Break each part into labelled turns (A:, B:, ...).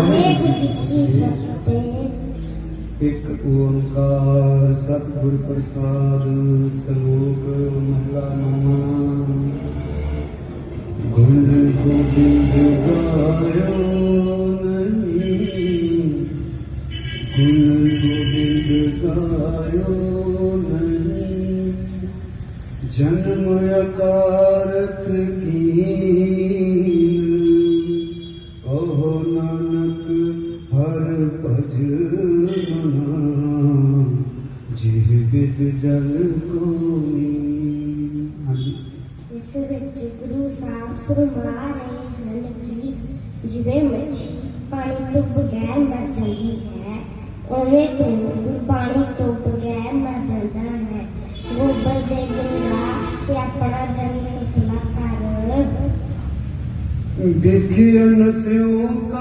A: ਵਾਹਿਗੁਰੂ ਜੀ ਕੀ
B: ਇੱਕ ਓੰਕਾਰ ਸਤਿਗੁਰ ਪ੍ਰਸਾਦ ਸਲੋਕ ਮਹਲਾ ਨਵਾਂ ਗੁਣ ਗੋਬਿੰਦ ਗਾਇਓ ਕਹੋ ਨਾਨਕ ਹਰ ਭਜ ਮਨਾ ਜਿਹ ਵਿਦ ਜਲ ਕੋਨੀ ਹਾਂਜੀ
A: ਇਸ ਵਿੱਚ ਗੁਰੂ ਸਾਹਿਬ ਫਰਮਾ ਰਹੇ ਹਨ ਕਿ ਜਿਵੇਂ ਮੱਛੀ ਪਾਣੀ ਤੋਂ ਬਗੈਰ ਮਰ ਜਾਂਦੀ ਹੈ ਉਵੇਂ ਤੂੰ ਗੁਰਬਾਣੀ ਤੋਂ ਬਗੈਰ ਮਰ ਜਾਂਦਾ ਹੈ ਗੋਬਰ ਦੇ ਗੰਗਾ ਤੇ ਆਪਣਾ ਜਨਮ ਸਫਲਾ ਕਰ
B: ਦੇਖਿਆ ਨਸਿਓ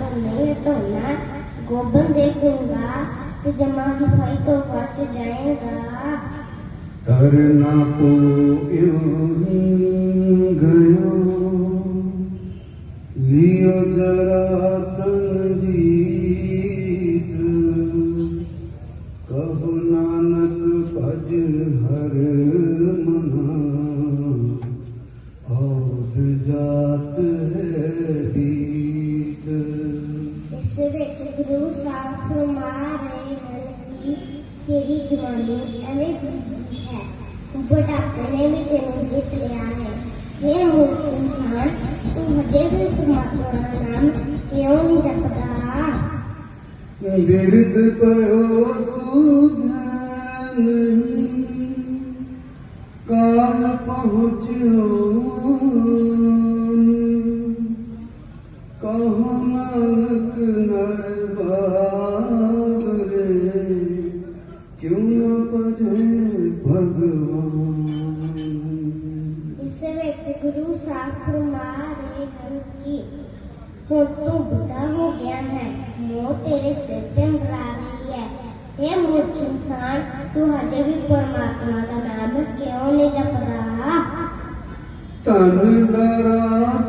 A: पर मैं तो मैं गोबर
B: देखूँगा कि जमा दिखाई तो बच जाएगा। करना को गयो, लियो जरा Senator grew south from Maharashtra
A: की तेरी जवानी हमें बीती है। ऊपर अपने भी तेरे जीत लिया है हे मूर्ख इंसान तू हजे भी परमात्मा का नाम क्यों नहीं जपता गिरद पयो सूझन काल पहुँचो ਨਹੀਂ
B: ਕਾਲ ਪਹੁੰਚਿਓ ਕਹੋ ਨਾਨਕ ਨਰ ਬਾਰੇ ਕਿਉਂ ਨਾ ਬਜੇ ਭਗਵਾਨ
A: ਇਸ ਵਿੱਚ ਗੁਰੂ ਸਾਹਿਬ ਫਰਮਾ ਰਹੇ ਹਨ ਕਿ ਹੁਣ ਤੂੰ ਬੁੱਢਾ ਹੋ ਗਿਆ ਹੈ ਮੌਤ ਤੇਰੇ ਸਿਰ ਤੇ ਮੰਡਰਾ ਰਹੀ ਹੈ ਇਹ ਮੂਰਖ ਇਨਸਾਨ ਤੂੰ ਹਜੇ ਵੀ ਪਰਮਾਤਮਾ ਦਾ ਨਾਮ ਕਿਉਂ ਨਹੀਂ ਜਪਦਾ
B: ਤਨ ਦਰਾ ਸੰਪਤ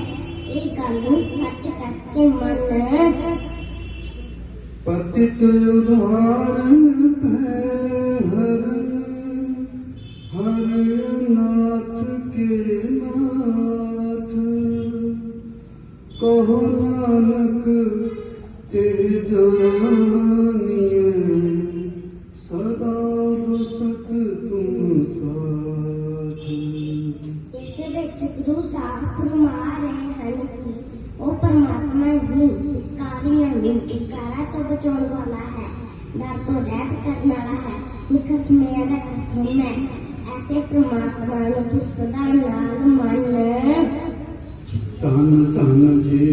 A: ਇਹ ਗੱਲ ਨੂੰ ਸੱਚ ਕਰਕੇ ਮੰਨ।
B: ਪਤਿਤ ਉਧਾਰਨ ਭੈ ਹਰ ਹਰ ਨਾਥ ਕੇ ਨਾਥ। ਕਹੋ ਨਾਨਕ ਤੇ ਜਾਨੀਏ जो साथ मारे हन की ओ परमात्मा ही कारी
A: नहीं इकारा तो बचाने वाला है, डर तो रैप करने वाला है, निकस मेरा कसम है ऐसे परमात्मा ने तू सदा नाल मन। धन धन जी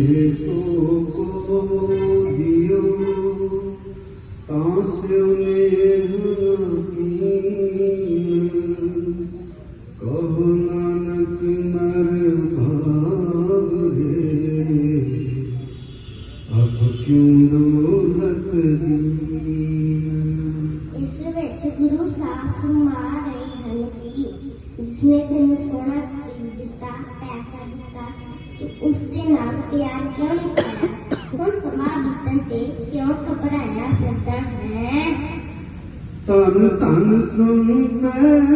A: क्यों नहीं किया तो समा बीतन ते क्यों
B: घबराया है तन तन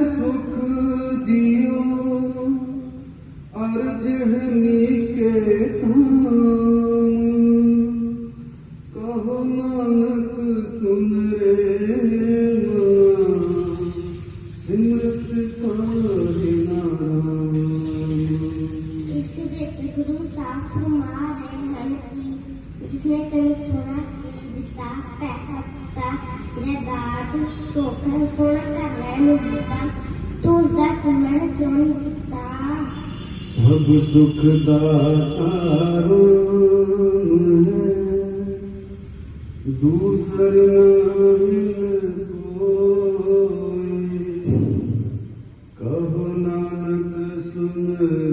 B: सुख दियो और जिसमें तुम सोना जीता पैसा जीता जायदाद शोखर सोना
A: का रहन जीता तू उसका सिमरन क्यों नहीं जीता सब सुख दातारो दूसर कहो नारक सुन।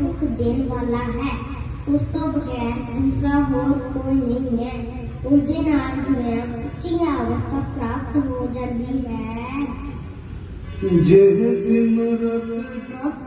A: सुख देने वाला है। उस तो बगैर दूसरा और कोई नहीं है। उस दिन आत्मया उच्ची
B: अवस्था प्राप्त हो जाती है। जय सिमरत तक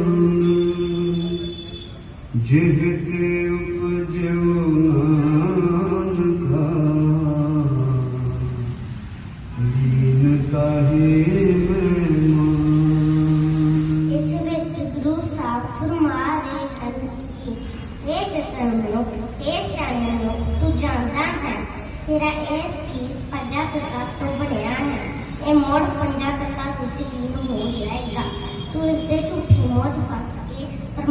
B: जिह के उपजो नानका लीन काहे में मान
A: ਇਸ ਵਿੱਚ ਗੁਰੂ ਸਾਹਿਬ ਫਰਮਾ ਰਹੇ ਹਨ ਕਿ ਇਹ ਜਤਨ ਮਨੁੱਖ ਇਹ ਸਿਆਣੇ ਮਨੁੱਖ ਤੂੰ ਜਾਣਦਾ ਹੈ ਤੇਰਾ ਇਹ ਸੀ ਪੰਜਾਂ ਤੱਤਾਂ ਤੋਂ ਬਣਿਆ ਹੈ ਇਹ ਮੋੜ ਪੰਜਾਂ ਤੱਤਾਂ ਵਿੱਚ ਲੀਨ ਹੋ ਜਾਏਗਾ ਤੂੰ ਇਸ ਦੇ ਝੂਠੀ ਮੋਹ 'ਚ ਫਸ ਕੇ